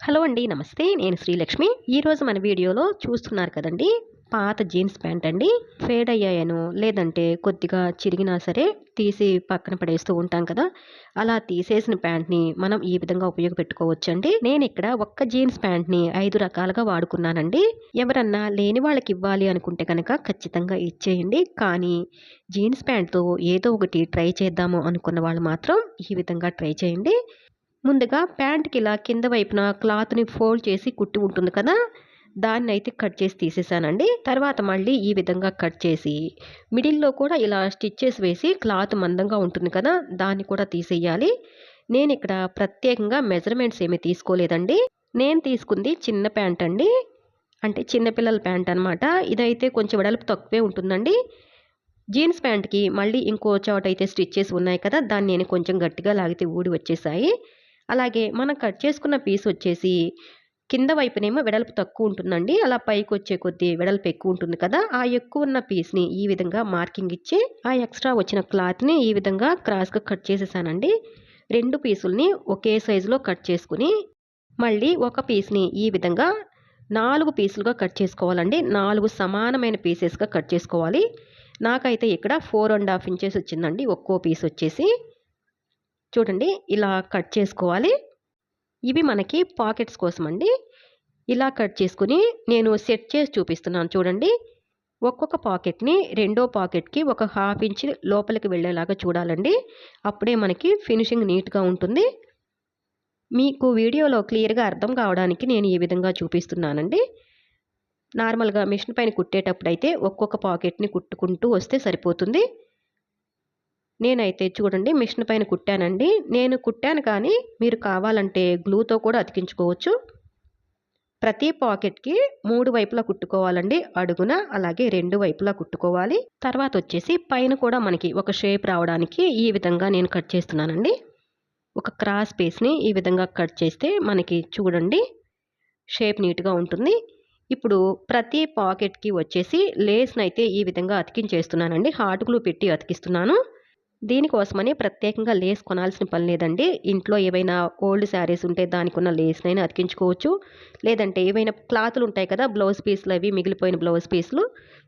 Hello అండి నమస్తే. నేను శ్రీలక్ష్మి. ఈరోజు మన వీడియోలో చూస్తున్నారు కదండి పాత జీన్స్ ప్యాంట్ అండి. ఫేడ్ అయ్యాయను లేదంటే కొద్దిగా చిరిగినా సరే తీసి పక్కన పడేస్తూ ఉంటాం కదా. అలా తీసేసిన ప్యాంట్ని మనం ఈ విధంగా ఉపయోగపెట్టుకోవచ్చండి. నేను ఇక్కడ ఒక్క జీన్స్ ప్యాంట్ని ఐదు రకాలుగా వాడుకున్నానండి. ఎవరన్నా లేని వాళ్ళకి ఇవ్వాలి అనుకుంటే కనుక ఖచ్చితంగా ఇచ్చేయండి. కానీ జీన్స్ ప్యాంట్తో ఏదో ఒకటి ట్రై చేద్దాము అనుకున్న వాళ్ళు మాత్రం ఈ విధంగా ట్రై చేయండి. ముందుగా ప్యాంట్కి ఇలా కింద వైపున క్లాత్ని ఫోల్డ్ చేసి కుట్టి ఉంటుంది కదా దాన్ని అయితే కట్ చేసి తీసేసానండి. తర్వాత మళ్ళీ ఈ విధంగా కట్ చేసి మిడిల్లో కూడా ఇలా స్టిచ్చెస్ వేసి క్లాత్ మందంగా ఉంటుంది కదా దాన్ని కూడా తీసేయాలి. నేను ఇక్కడ ప్రత్యేకంగా మెజర్మెంట్స్ ఏమీ తీసుకోలేదండి. నేను తీసుకుంది చిన్న ప్యాంట్ అండి. అంటే చిన్నపిల్లల ప్యాంట్ అనమాట ఇదైతే కొంచెం వెడల్పు తక్కువే ఉంటుందండి. జీన్స్ ప్యాంట్కి మళ్ళీ ఇంకో చోట అయితే స్టిచ్చెస్ ఉన్నాయి కదా దాన్ని నేను కొంచెం గట్టిగా లాగితే ఊడి వచ్చేసాయి. అలాగే మనం కట్ చేసుకున్న పీస్ వచ్చేసి కింద వైపునేమో వెడల్పు తక్కువ ఉంటుందండి. అలా పైకి వచ్చే కొద్దీ వెడల్పు ఎక్కువ ఉంటుంది కదా ఆ ఎక్కువ ఉన్న పీస్ని ఈ విధంగా మార్కింగ్ ఇచ్చి ఆ ఎక్స్ట్రా వచ్చిన క్లాత్ని ఈ విధంగా క్రాస్గా కట్ చేసేసానండి. రెండు పీసుల్ని ఒకే సైజులో కట్ చేసుకుని మళ్ళీ ఒక పీస్ని ఈ విధంగా నాలుగు పీసులుగా కట్ చేసుకోవాలండి. నాలుగు సమానమైన పీసెస్గా కట్ చేసుకోవాలి. నాకైతే ఇక్కడ ఫోర్ అండ్ హాఫ్ ఇంచెస్ వచ్చిందండి ఒక్కో పీస్ వచ్చేసి. చూడండి ఇలా కట్ చేసుకోవాలి. ఇవి మనకి పాకెట్స్ కోసం అండి ఇలా కట్ చేసుకుని నేను సెట్ చేసి చూపిస్తున్నాను చూడండి. ఒక్కొక్క పాకెట్ని రెండో పాకెట్కి ఒక హాఫ్ ఇంచ్ లోపలికి వెళ్ళేలాగా చూడాలండి. అప్పుడే మనకి ఫినిషింగ్ నీట్గా ఉంటుంది. మీకు వీడియోలో క్లియర్గా అర్థం కావడానికి నేను ఈ విధంగా చూపిస్తున్నానండి. నార్మల్గా మిషన్ పైన కుట్టేటప్పుడు అయితే ఒక్కొక్క పాకెట్ని కుట్టుకుంటూ వస్తే సరిపోతుంది. నేనైతే చూడండి మిషన్ పైన కుట్టానండి. నేను కుట్టాను కానీ మీరు కావాలంటే గ్లూతో కూడా అతికించుకోవచ్చు. ప్రతి పాకెట్కి మూడు వైపులా కుట్టుకోవాలండి. అడుగున అలాగే రెండు వైపులా కుట్టుకోవాలి. తర్వాత వచ్చేసి పైన కూడా మనకి ఒక షేప్ రావడానికి ఈ విధంగా నేను కట్ చేస్తున్నానండి. ఒక క్రాస్ పీస్ని ఈ విధంగా కట్ చేస్తే మనకి చూడండి షేప్ నీట్గా ఉంటుంది. ఇప్పుడు ప్రతి పాకెట్కి వచ్చేసి లేస్ని అయితే ఈ విధంగా అతికించేస్తున్నానండి. హాట్ గ్లూ పెట్టి అతికిస్తున్నాను. దీనికోసమని ప్రత్యేకంగా లేస్ కొనాల్సిన పని లేదండి. ఇంట్లో ఏవైనా ఓల్డ్ శారీస్ ఉంటే దానికి ఉన్న లేస్నైనా అతికించుకోవచ్చు. లేదంటే ఏవైనా క్లాతులు ఉంటాయి కదా బ్లౌజ్ పీస్లు అవి మిగిలిపోయిన బ్లౌజ్ పీస్లు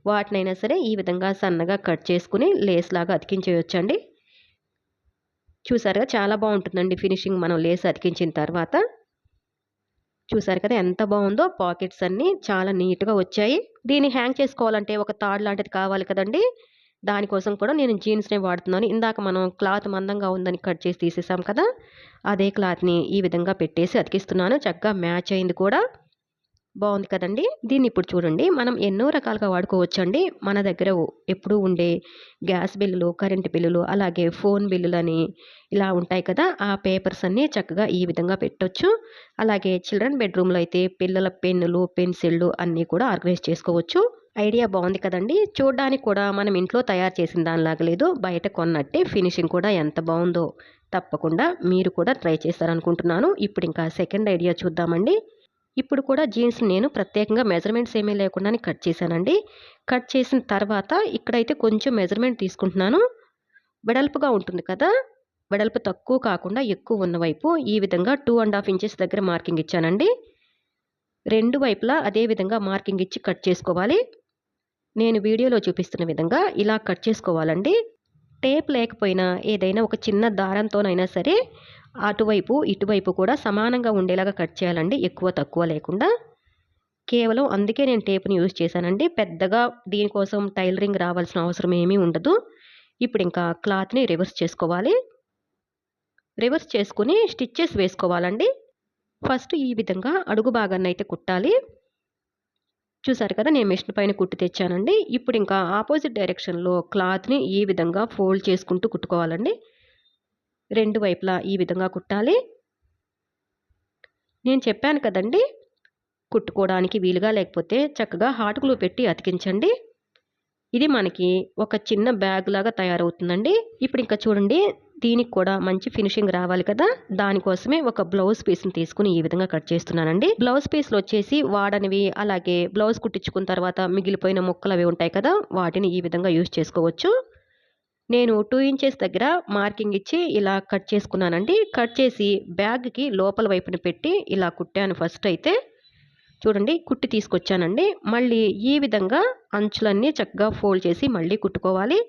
వాటినైనా సరే ఈ విధంగా సన్నగా కట్ చేసుకుని లేస్ లాగా అతికించేయొచ్చండి. చూసారుగా చాలా బాగుంటుందండి ఫినిషింగ్ మనం లేస్ అతికించిన తర్వాత. చూసారు కదా ఎంత బాగుందో పాకెట్స్ అన్నీ చాలా నీట్గా వచ్చాయి. దీన్ని హ్యాంగ్ చేసుకోవాలంటే ఒక తాడు లాంటిది కావాలి కదండి. దానికోసం కూడా నేను జీన్స్నే వాడుతున్నాను. ఇందాక మనం క్లాత్ మందంగా ఉందని కట్ చేసి తీసేసాం కదా అదే క్లాత్ని ఈ విధంగా పెట్టేసి అతికిస్తున్నాను. చక్కగా మ్యాచ్ అయింది కూడా. బాగుంది కదండి? దీన్ని ఇప్పుడు చూడండి. మనం ఎన్నో రకాలుగా వాడుకోవచ్చండి. మన దగ్గర ఎప్పుడూ ఉండే గ్యాస్ బిల్లులు కరెంటు బిల్లులు అలాగే ఫోన్ బిల్లులని ఇలా ఉంటాయి కదా ఆ పేపర్స్ అన్నీ చక్కగా ఈ విధంగా పెట్టొచ్చు. అలాగే చిల్డ్రన్ బెడ్రూమ్లో అయితే పిల్లల పెన్నులు పెన్సిళ్ళు అన్నీ కూడా ఆర్గనైజ్ చేసుకోవచ్చు. ఐడియా బాగుంది కదండి. చూడడానికి కూడా మనం ఇంట్లో తయారు చేసిన దానిలాగా లేదు. బయట కొన్నట్టే ఫినిషింగ్ కూడా ఎంత బాగుందో తప్పకుండా మీరు కూడా ట్రై చేస్తారనుకుంటున్నాను. ఇప్పుడు ఇంకా సెకండ్ ఐడియా చూద్దామండి. ఇప్పుడు కూడా జీన్స్ నేను ప్రత్యేకంగా మెజర్మెంట్స్ ఏమీ లేకుండానే కట్ చేశానండి. కట్ చేసిన తర్వాత ఇక్కడైతే కొంచెం మెజర్మెంట్ తీసుకుంటున్నాను. వెడల్పుగా ఉంటుంది కదా. వెడల్పు తక్కువ కాకుండా ఎక్కువ ఉన్న వైపు ఈ విధంగా టూ అండ్ హాఫ్ ఇంచెస్ దగ్గర మార్కింగ్ ఇచ్చానండి. రెండు వైపులా అదే విధంగా మార్కింగ్ ఇచ్చి కట్ చేసుకోవాలి. నేను వీడియోలో చూపిస్తున్న విధంగా ఇలా కట్ చేసుకోవాలండి. టేప్ లేకపోయినా ఏదైనా ఒక చిన్న దారంతోనైనా సరే అటువైపు ఇటువైపు కూడా సమానంగా ఉండేలాగా కట్ చేయాలండి. ఎక్కువ తక్కువ లేకుండా. కేవలం అందుకే నేను టేప్ని యూజ్ చేశానండి. పెద్దగా దీనికోసం టైలరింగ్ రావాల్సిన అవసరం ఏమీ ఉండదు. ఇప్పుడు ఇంకా క్లాత్ని రివర్స్ చేసుకోవాలి. రివర్స్ చేసుకుని స్టిచ్చెస్ వేసుకోవాలండి. ఫస్ట్ ఈ విధంగా అడుగు భాగాన్ని అయితే కుట్టాలి. చూసారు కదా నేను మిషన్ పైన కుట్టి తెచ్చానండి. ఇప్పుడు ఇంకా ఆపోజిట్ డైరెక్షన్లో క్లాత్ని ఈ విధంగా ఫోల్డ్ చేసుకుంటూ కుట్టుకోవాలండి. రెండు వైపులా ఈ విధంగా కుట్టాలి. నేను చెప్పాను కదండి కుట్టుకోవడానికి వీలుగా లేకపోతే చక్కగా హాట్ గ్లూ పెట్టి అతికించండి. ఇది మనకి ఒక చిన్న బ్యాగ్ లాగా తయారవుతుందండి. ఇప్పుడు ఇంకా చూడండి దీనికి కూడా మంచి ఫినిషింగ్ రావాలి కదా? దానికోసమే ఒక బ్లౌజ్ పీస్ని తీసుకుని ఈ విధంగా కట్ చేస్తున్నానండి. బ్లౌజ్ పీస్లు వచ్చేసి వాడనివి అలాగే బ్లౌజ్ కుట్టించుకున్న తర్వాత మిగిలిపోయిన ముక్కలు అవి ఉంటాయి కదా? వాటిని ఈ విధంగా యూజ్ చేసుకోవచ్చు. నేను టూ ఇంచెస్ దగ్గర మార్కింగ్ ఇచ్చి ఇలా కట్ చేసుకున్నానండి. కట్ చేసి బ్యాగ్కి లోపల వైపున పెట్టి ఇలా కుట్టాను ఫస్ట్ అయితే. చూడండి కుట్టి తీసుకొచ్చానండి. మళ్ళీ ఈ విధంగా అంచులన్నీ చక్కగా ఫోల్డ్ చేసి మళ్ళీ కుట్టుకోవాలి.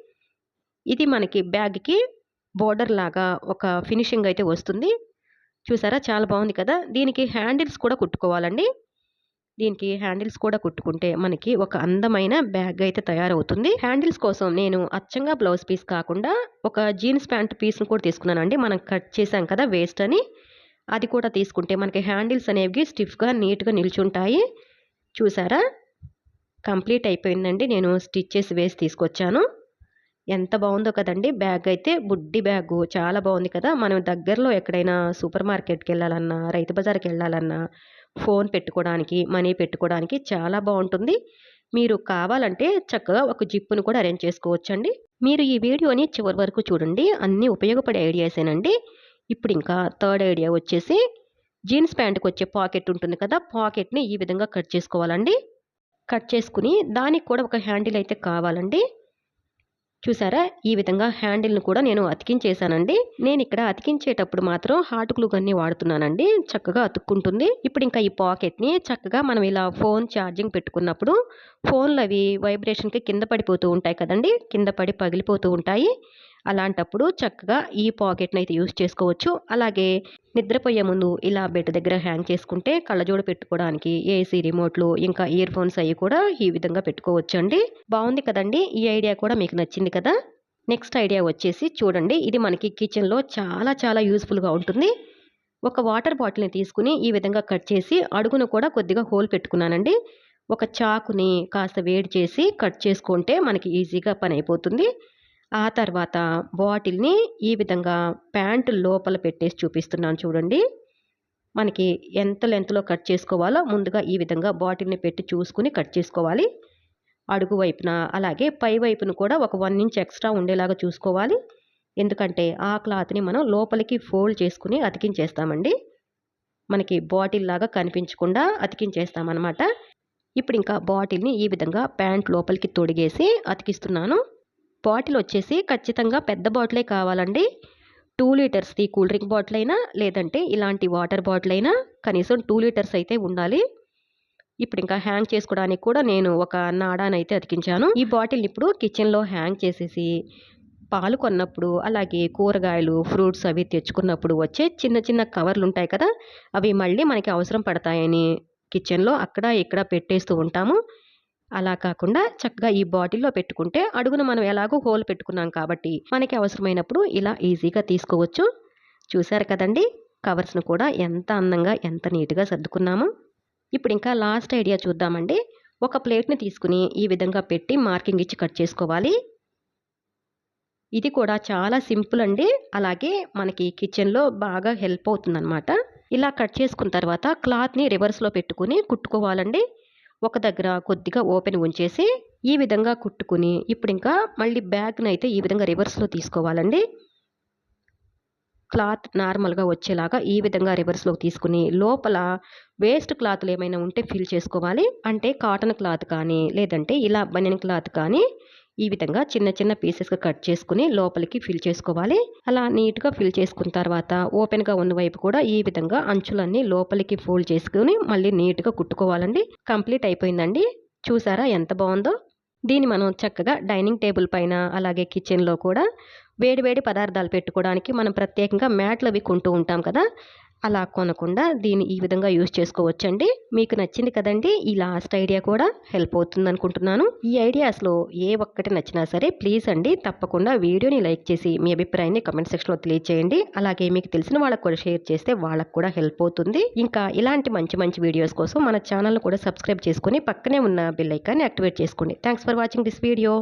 ఇది మనకి బ్యాగ్కి బోర్డర్ లాగా ఒక ఫినిషింగ్ అయితే వస్తుంది. చూసారా? చాలా బాగుంది కదా? దీనికి హ్యాండిల్స్ కూడా కుట్టుకోవాలండి. దీనికి హ్యాండిల్స్ కూడా కుట్టుకుంటే మనకి ఒక అందమైన బ్యాగ్ అయితే తయారవుతుంది. హ్యాండిల్స్ కోసం నేను అచ్చంగా బ్లౌజ్ పీస్ కాకుండా ఒక జీన్స్ ప్యాంట్ పీస్ను కూడా తీసుకున్నానండి. మనం కట్ చేసాం కదా వేస్ట్ అని. అది కూడా తీసుకుంటే మనకి హ్యాండిల్స్ అనేవి స్టిఫ్గా నీట్గా నిల్చుంటాయి. చూసారా? కంప్లీట్ అయిపోయిందండి. నేను స్టిచ్ చేసి వేసి తీసుకొచ్చాను. ఎంత బాగుందో కదండి. బ్యాగ్ అయితే బుడ్డి బ్యాగు. చాలా బాగుంది కదా. మనం దగ్గరలో ఎక్కడైనా సూపర్ మార్కెట్కి వెళ్ళాలన్నా రైతు బజార్కి వెళ్ళాలన్నా ఫోన్ పెట్టుకోవడానికి మనీ పెట్టుకోవడానికి చాలా బాగుంటుంది. మీరు కావాలంటే చక్కగా ఒక జిప్పును కూడా అరేంజ్ చేసుకోవచ్చండి. మీరు ఈ వీడియోని చివరి వరకు చూడండి. అన్నీ ఉపయోగపడే ఐడియాసేనండి ఇప్పుడు ఇంకా థర్డ్ ఐడియా వచ్చేసి జీన్స్ ప్యాంట్కి వచ్చే పాకెట్ ఉంటుంది కదా. పాకెట్ని ఈ విధంగా కట్ చేసుకోవాలండి. కట్ చేసుకుని దానికి కూడా ఒక హ్యాండిల్ అయితే కావాలండి. చూసారా? ఈ విధంగా హ్యాండిల్ను కూడా నేను అతికించేసానండి నేను ఇక్కడ అతికించేటప్పుడు మాత్రం హాట్ గ్లూ గన్ని వాడుతున్నానండి. చక్కగా అతుక్కుంటుంది. ఇప్పుడు ఇంకా ఈ పాకెట్ని చక్కగా మనం ఇలా ఫోన్ ఛార్జింగ్ పెట్టుకున్నప్పుడు ఫోన్లు అవి వైబ్రేషన్కి కింద పడిపోతూ ఉంటాయి కదండి. కింద పడి పగిలిపోతూ ఉంటాయి. అలాంటప్పుడు చక్కగా ఈ పాకెట్ని అయితే యూస్ చేసుకోవచ్చు. అలాగే నిద్రపోయే ముందు ఇలా బెడ్ దగ్గర హ్యాంగ్ చేసుకుంటే కళ్ళజోడు పెట్టుకోవడానికి ఏసీ రిమోట్లు ఇంకా ఇయర్ ఫోన్స్ అవి కూడా ఈ విధంగా పెట్టుకోవచ్చు అండి బాగుంది కదండి? ఈ ఐడియా కూడా మీకు నచ్చింది కదా? నెక్స్ట్ ఐడియా వచ్చేసి చూడండి. ఇది మనకి కిచెన్లో చాలా చాలా యూస్ఫుల్గా ఉంటుంది. ఒక వాటర్ బాటిల్ని తీసుకుని ఈ విధంగా కట్ చేసి అడుగును కూడా కొద్దిగా హోల్ పెట్టుకున్నానండి. ఒక చాకుని కాస్త వేడి చేసి కట్ చేసుకుంటే మనకి ఈజీగా పని అయిపోతుంది. ఆ తర్వాత బాటిల్ని ఈ విధంగా ప్యాంటు లోపల పెట్టేసి చూపిస్తున్నాను చూడండి. మనకి ఎంత లెంత్లో కట్ చేసుకోవాలో ముందుగా ఈ విధంగా బాటిల్ని పెట్టి చూసుకుని కట్ చేసుకోవాలి. అడుగు వైపున అలాగే పై వైపున కూడా ఒక వన్ ఇంచ్ ఎక్స్ట్రా ఉండేలాగా చూసుకోవాలి. ఎందుకంటే ఆ క్లాత్ని మనం లోపలికి ఫోల్డ్ చేసుకుని అతికించేస్తామండి. మనకి బాటిల్ లాగా కనిపించకుండా అతికించేస్తామన్నమాట. ఇప్పుడు ఇంకా బాటిల్ని ఈ విధంగా ప్యాంట్ లోపలికి తొడిగేసి అతికిస్తున్నాను. బాటిల్ వచ్చేసి ఖచ్చితంగా పెద్ద బాటిలే కావాలండి. టూ లీటర్స్ది కూల్ డ్రింక్ బాటిల్ అయినా లేదంటే ఇలాంటి వాటర్ బాటిల్ అయినా కనీసం టూ లీటర్స్ అయితే ఉండాలి. ఇప్పుడు ఇంకా హ్యాంగ్ చేసుకోవడానికి కూడా నేను ఒక నాడానైతే అతికించాను. ఈ బాటిల్ని ఇప్పుడు కిచెన్లో హ్యాంగ్ చేసేసి పాలు కొన్నప్పుడు అలాగే కూరగాయలు ఫ్రూట్స్ అవి తెచ్చుకున్నప్పుడు వచ్చే చిన్న చిన్న కవర్లు ఉంటాయి కదా అవి మళ్ళీ మనకి అవసరం పడతాయని కిచెన్లో అక్కడ ఇక్కడ పెట్టేస్తూ ఉంటాము. అలా కాకుండా చక్కగా ఈ బాటిల్లో పెట్టుకుంటే అడుగున మనం ఎలాగో హోల్ పెట్టుకున్నాం కాబట్టి మనకి అవసరమైనప్పుడు ఇలా ఈజీగా తీసుకోవచ్చు. చూసారు కదండి? కవర్స్ను కూడా ఎంత అందంగా ఎంత నీట్గా సర్దుకున్నాము. ఇప్పుడు ఇంకా లాస్ట్ ఐడియా చూద్దామండి. ఒక ప్లేట్ని తీసుకుని ఈ విధంగా పెట్టి మార్కింగ్ ఇచ్చి కట్ చేసుకోవాలి. ఇది కూడా చాలా సింపుల్ అండి. అలాగే మనకి కిచెన్లో బాగా హెల్ప్ అవుతుందన్నమాట. ఇలా కట్ చేసుకున్న తర్వాత క్లాత్ని రివర్స్లో పెట్టుకుని కుట్టుకోవాలండి. ఒక దగ్గర కొద్దిగా ఓపెన్ ఉంచేసి ఈ విధంగా కుట్టుకుని ఇప్పుడు ఇంకా మళ్ళీ బ్యాగ్ని అయితే ఈ విధంగా రివర్స్లో తీసుకోవాలండి. క్లాత్ నార్మల్గా వచ్చేలాగా ఈ విధంగా రివర్స్లో తీసుకుని లోపల వేస్ట్ క్లాత్లు ఏమైనా ఉంటే ఫిల్ చేసుకోవాలి. అంటే కాటన్ క్లాత్ కానీ లేదంటే ఇలా బనియన్ క్లాత్ కానీ ఈ విధంగా చిన్న చిన్న పీసెస్గా కట్ చేసుకుని లోపలికి ఫిల్ చేసుకోవాలి. అలా నీట్గా ఫిల్ చేసుకున్న తర్వాత ఓపెన్గా ఉన్న వైపు కూడా ఈ విధంగా అంచులన్నీ లోపలికి ఫోల్డ్ చేసుకుని మళ్ళీ నీట్గా కుట్టుకోవాలండి. కంప్లీట్ అయిపోయిందండి. చూసారా ఎంత బాగుందో? దీన్ని మనం చక్కగా డైనింగ్ టేబుల్ పైన అలాగే కిచెన్లో కూడా వేడివేడి పదార్థాలు పెట్టుకోవడానికి మనం ప్రత్యేకంగా మ్యాట్లు అవి కొంటూ ఉంటాం కదా. అలా కొనకుండా దీన్ని ఈ విధంగా యూజ్ చేసుకోవచ్చండి. మీకు నచ్చింది కదండి ఈ లాస్ట్ ఐడియా కూడా హెల్ప్ అవుతుంది అనుకుంటున్నాను ఈ ఐడియాస్లో ఏ ఒక్కటి నచ్చినా సరే ప్లీజ్ అండి తప్పకుండా వీడియోని లైక్ చేసి మీ అభిప్రాయాన్ని కమెంట్ సెక్షన్లో తెలియజేయండి అలాగే మీకు తెలిసిన వాళ్ళకు కూడా షేర్ చేస్తే వాళ్ళకు కూడా హెల్ప్ అవుతుంది. ఇంకా ఇలాంటి మంచి మంచి వీడియోస్ కోసం మన ఛానల్ కూడా సబ్స్క్రైబ్ చేసుకుని పక్కనే ఉన్న బెల్ ఐకాన్ని యాక్టివేట్ చేసుకోండి. Thanks for watching this video.